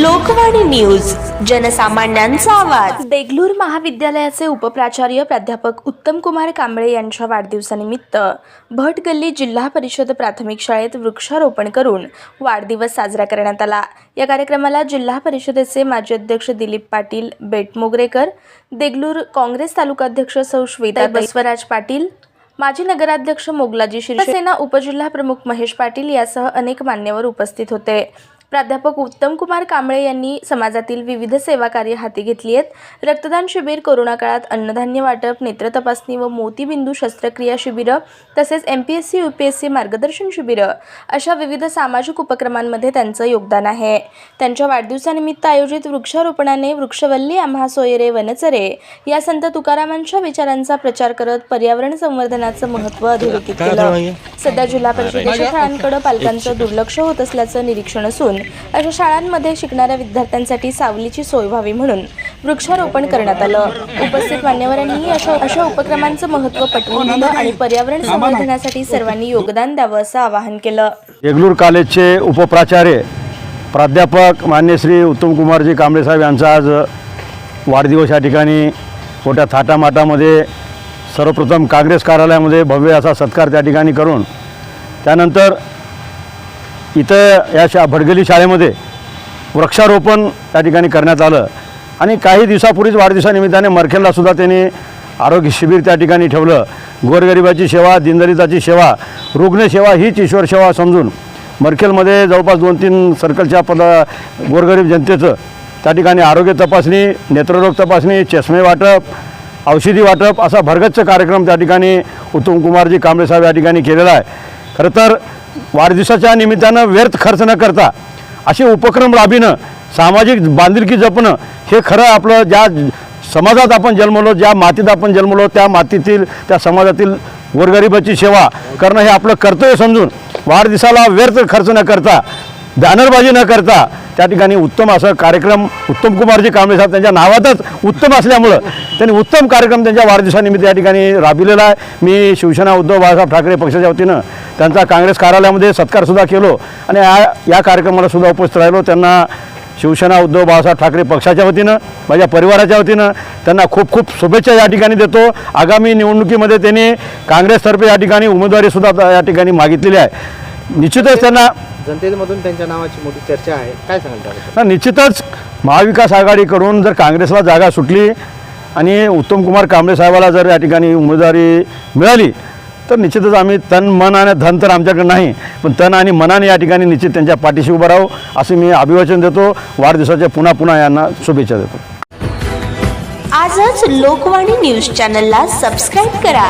Lokvani news जनसामान्यांचा आवाज. देगलूर महाविद्यालयाचे उपप्राचार्य प्राध्यापक उत्तम कुमार कांबळे यांच्या वाढदिवसानिमित्त भट गल्ली जिल्हा परिषद प्राथमिक शाळेत वृक्षारोपण करून वाढदिवस साजरा करण्यात आला. या कार्यक्रमाला जिल्हा परिषदेचे माजी अध्यक्ष दिलीप पाटील बेटमोगरेकर देगलूर काँग्रेस तालुकाध्यक्ष सौ. श्वेता बसवराज पाटील माजी नगराध्यक्ष मोगलाजी शिवसेना उपजिल्हा प्रमुख महेश पाटील यासह अनेक मान्यवर उपस्थित होते. प्राध्यापक उत्तम कुमार कांबळे यांनी समाजातील विविध सेवा कार्य हाती घेतली आहेत. रक्तदान शिबिर कोरोना काळात अन्नधान्य वाटप नेत्र तपासणी व मोतीबिंदू शस्त्रक्रिया शिबिरं तसेच M P S C U P S C मार्गदर्शन शिबिरं अशा विविध सामाजिक उपक्रमांमध्ये त्यांचं योगदान आहे. त्यांच्या वाढदिवसानिमित्त आयोजित वृक्षारोपणाने वृक्षवल्ली आम्हा सोयरे वनचरे या संत तुकारामांच्या विचारांचा प्रचार करत पर्यावरण संवर्धनाचं महत्त्व अधोरेखित केलं. सध्या जिल्हा परिषदेच्या शाळांकडे पालकांचं दुर्लक्ष होत असल्याचं निरीक्षण असून अशा शाळांमध्ये शिकणाऱ्या विद्यार्थ्यांसाठी सावलीची सोय व्हावी म्हणून वृक्षारोपण करण्यात आलं. उपस्थित मान्यवरांनी अशा अशा उपक्रमांचं महत्त्व पटवून दिलं आणि पर्यावरण संवर्धनासाठी सर्वांनी योगदान द्यावं असं आवाहन केलं. देगलूर कॉलेजचे उपप्राचार्य प्राध्यापक मान्य श्री उत्तम कुमारजी कांबळे साहेब यांचा आज वाढदिवस या ठिकाणी मोठ्या थाटामाटामध्ये सर्वप्रथम काँग्रेस कार्यालयामध्ये भव्य असा सत्कार त्या ठिकाणी करून त्यानंतर इथं या शा भडगली शाळेमध्ये वृक्षारोपण त्या ठिकाणी करण्यात आलं. आणि काही दिवसापूर्वीच वाढदिवसानिमित्ताने मरखेललासुद्धा त्यांनी आरोग्य शिबिर त्या ठिकाणी ठेवलं. गोरगरिबाची सेवा दिनदलिताची सेवा रुग्णसेवा हीच ईश्वर सेवा समजून मरखेलमध्ये जवळपास दोन तीन सर्कलच्या पद गोरगरीब जनतेचं त्या ठिकाणी आरोग्य तपासणी नेत्ररोग तपासणी चष्मे वाटप औषधी वाटप असा भरगच्च कार्यक्रम त्या ठिकाणी उत्तम कुमारजी कांबळे या ठिकाणी केलेला आहे. खरं तर वाढदिवसाच्या निमित्तानं व्यर्थ खर्च न करता असे उपक्रम राबविणं सामाजिक बांधिलकी जपणं हे खरं आपलं ज्या समाजात आपण जन्मलो ज्या मातीत आपण जन्मलो त्या मातीतील त्या समाजातील गोरगरिबाची सेवा करणं हे आपलं कर्तव्य समजून वाढदिवसाला व्यर्थ खर्च न करता बॅनरबाजी न करता त्या ठिकाणी उत्तम असं कार्यक्रम उत्तम कुमारजी कांबळे साहेब त्यांच्या नावातच उत्तम असल्यामुळं त्यांनी उत्तम कार्यक्रम त्यांच्या वाढदिवसानिमित्त या ठिकाणी राबविलेला आहे. मी शिवसेना उद्धव बाळासाहेब ठाकरे पक्षाच्या वतीनं त्यांचा काँग्रेस कार्यालयामध्ये सत्कारसुद्धा केलो आणि या या कार्यक्रमाला सुद्धा उपस्थित राहिलो. त्यांना शिवसेना उद्धव बाळासाहेब ठाकरे पक्षाच्या वतीनं माझ्या परिवाराच्या वतीनं त्यांना खूप खूप शुभेच्छा या ठिकाणी देतो. आगामी निवडणुकीमध्ये त्यांनी काँग्रेसतर्फे या ठिकाणी उमेदवारीसुद्धा या ठिकाणी मागितलेली आहे. निश्चितच त्यांना जनतेमधून त्यांच्या नावाची मोठी चर्चा आहे. काय सांगाल त्याबद्दल? ना निश्चितच महाविकास आघाडीकडून जर काँग्रेसला जागा सुटली आणि उत्तम कुमार कांबळे साहेबाला जर या ठिकाणी उमेदवारी मिळाली तर निश्चितच आम्ही तन मन आणि धन तर आमच्याकडे नाही पण तन आणि मनाने या ठिकाणी निश्चित त्यांच्या पाठीशी उभं राहू असे मी अभिवाचन देतो. वाढदिवसाच्या पुन्हा पुन्हा यांना शुभेच्छा देतो. आजच लोकवाणी न्यूज चॅनलला सबस्क्राईब करा.